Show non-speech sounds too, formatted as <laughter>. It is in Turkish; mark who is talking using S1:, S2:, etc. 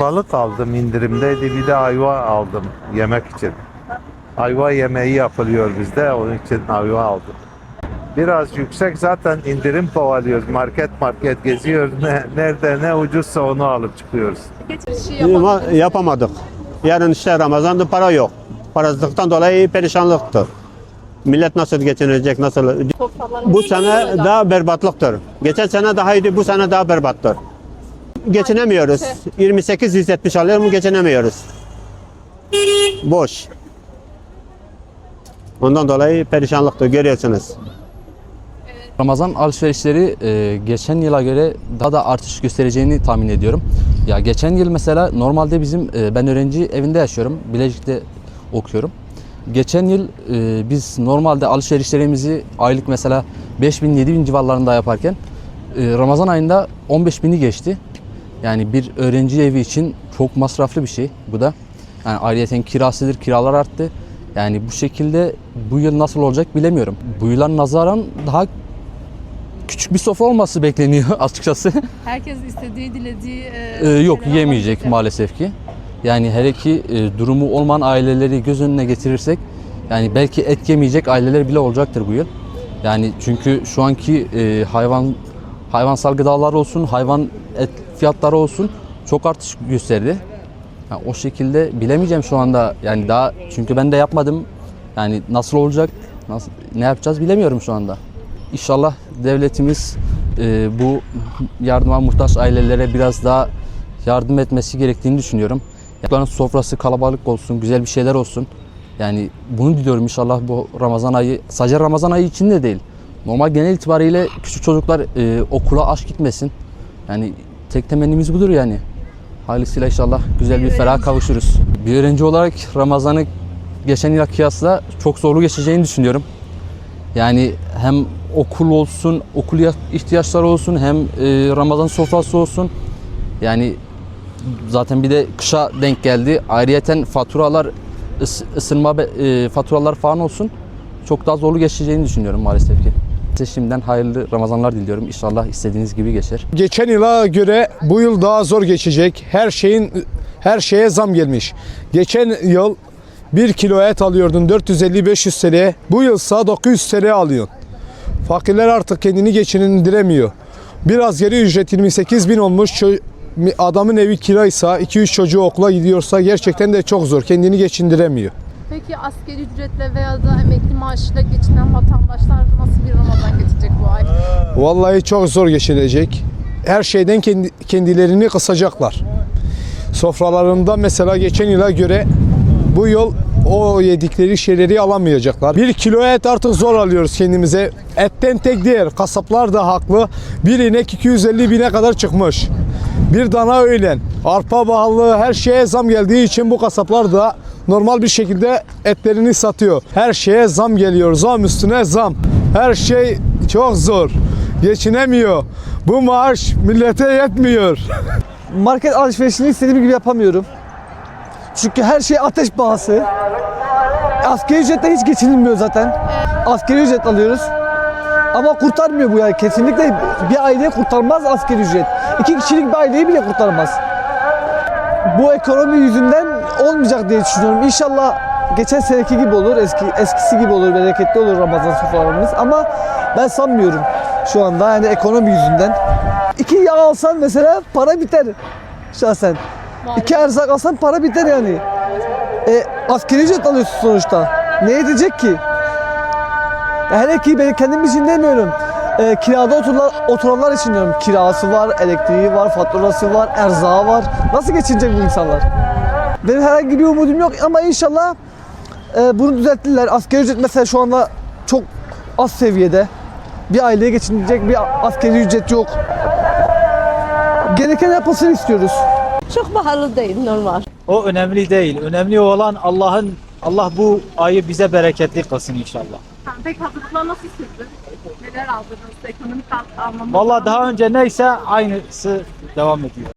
S1: Balık aldım indirimdeydi bir de ayva aldım yemek için. Ayva yemeği yapılıyor bizde onun için ayva aldım. Biraz yüksek zaten indirim kovalıyoruz. Market market geziyoruz. Ne, nerede ne ucuzsa onu alıp çıkıyoruz.
S2: Ama yapamadık. Yarın işte Ramazan'da para yok. Parasızlıktan dolayı perişanlıktır. Millet nasıl geçinecek, nasıl? Bu sene daha berbatlıktır. Geçen sene daha iyiydi, bu sene daha berbattır. Geçinemiyoruz. 28-170 alıyorum, geçinemiyoruz. Boş. Ondan dolayı perişanlıktır, görüyorsunuz.
S3: Ramazan alışverişleri e, geçen yıla göre daha da artış göstereceğini tahmin ediyorum. Ya geçen yıl mesela normalde bizim e, ben öğrenci evinde yaşıyorum. Bilecik'te okuyorum. Geçen yıl e, biz normalde alışverişlerimizi aylık mesela 5000 7000 civarlarında yaparken e, Ramazan ayında 15 bini geçti. Yani bir öğrenci evi için çok masraflı bir şey bu da. Yani ayrıyeten kirasıdır, kiralar arttı. Yani bu şekilde bu yıl nasıl olacak bilemiyorum. Bu yıla nazaran daha küçük bir sofra olması bekleniyor <laughs> açıkçası.
S4: Herkes istediği, dilediği e,
S3: Ee, yok yemeyecek maalesef ki. Yani hele ki e, durumu olmayan aileleri göz önüne getirirsek yani belki et yemeyecek aileler bile olacaktır bu yıl. Yani çünkü şu anki e, hayvan hayvansal gıdalar olsun, hayvan et fiyatları olsun çok artış gösterdi. Yani o şekilde bilemeyeceğim şu anda. Yani daha çünkü ben de yapmadım. Yani nasıl olacak, nasıl ne yapacağız bilemiyorum şu anda. İnşallah devletimiz e, bu yardıma muhtaç ailelere biraz daha yardım etmesi gerektiğini düşünüyorum. Çocukların sofrası kalabalık olsun, güzel bir şeyler olsun. Yani bunu diliyorum inşallah bu Ramazan ayı, sadece Ramazan ayı için de değil. Normal genel itibariyle küçük çocuklar e, okula aç gitmesin. Yani tek temennimiz budur yani. Hayırlısıyla inşallah güzel bir ferah kavuşuruz. Bir öğrenci olarak Ramazan'ı geçen yıla kıyasla çok zorlu geçeceğini düşünüyorum. Yani hem okul olsun, okul ya- ihtiyaçları olsun, hem e, Ramazan sofrası olsun. Yani zaten bir de kışa denk geldi. Ayrıyeten faturalar, ıs- ısınma e, faturalar falan olsun. Çok daha zorlu geçeceğini düşünüyorum maalesef ki. Size şimdiden hayırlı Ramazanlar diliyorum. İnşallah istediğiniz gibi geçer.
S5: Geçen yıla göre bu yıl daha zor geçecek. Her şeyin her şeye zam gelmiş. Geçen yıl 1 kilo et alıyordun 450-500 TL'ye. Bu yılsa 900 TL alıyorsun. Fakirler artık kendini geçindiremiyor. Biraz geri ücret 28 bin olmuş. Adamın evi kiraysa 2-3 çocuğu okula gidiyorsa gerçekten de çok zor. Kendini geçindiremiyor.
S4: Peki asgari ücretle veya da emekli maaşıyla geçinen vatandaşlar nasıl bir Ramazan geçecek bu ay?
S5: Vallahi çok zor geçilecek. Her şeyden kendi, kendilerini kısacaklar. Sofralarında mesela geçen yıla göre bu yıl o yedikleri şeyleri alamayacaklar. Bir kilo et artık zor alıyoruz kendimize. Etten tek değil. Kasaplar da haklı. Bir inek 250 bine kadar çıkmış. Bir dana öğlen. Arpa pahalı her şeye zam geldiği için bu kasaplar da normal bir şekilde etlerini satıyor. Her şeye zam geliyor. Zam üstüne zam. Her şey çok zor. Geçinemiyor. Bu maaş millete yetmiyor. <laughs>
S6: market alışverişini istediğim gibi yapamıyorum. Çünkü her şey ateş pahası. Asgari ücretle hiç geçinilmiyor zaten. Asgari ücret alıyoruz. Ama kurtarmıyor bu yani. Kesinlikle bir aileyi kurtarmaz asgari ücret. İki kişilik bir aileyi bile kurtarmaz. Bu ekonomi yüzünden olmayacak diye düşünüyorum. İnşallah geçen seneki gibi olur, eski eskisi gibi olur, bereketli olur Ramazan sofralarımız. Ama ben sanmıyorum şu anda yani ekonomi yüzünden. İki yağ alsan mesela para biter şahsen. İki erzak alsan para biter yani. E, askeri ücret alıyorsun sonuçta. Ne edecek ki? Ya hele ki ben kendim için demiyorum. E, kirada oturanlar, oturanlar için diyorum. Kirası var, elektriği var, faturası var, erzağı var. Nasıl geçinecek bu insanlar? Benim herhangi bir umudum yok ama inşallah e, bunu düzeltirler. Asgari ücret mesela şu anda çok az seviyede. Bir aileye geçinecek bir asgari ücret yok. Gereken yapılsın istiyoruz.
S7: Çok pahalı değil normal.
S8: O önemli değil. Önemli olan Allah'ın Allah bu ayı bize bereketli kılsın inşallah.
S4: Tamam, peki hazırlıklar nasıl sürdü? Neler aldınız? Ekonomik anlamda?
S8: Vallahi daha önce neyse aynısı devam ediyor.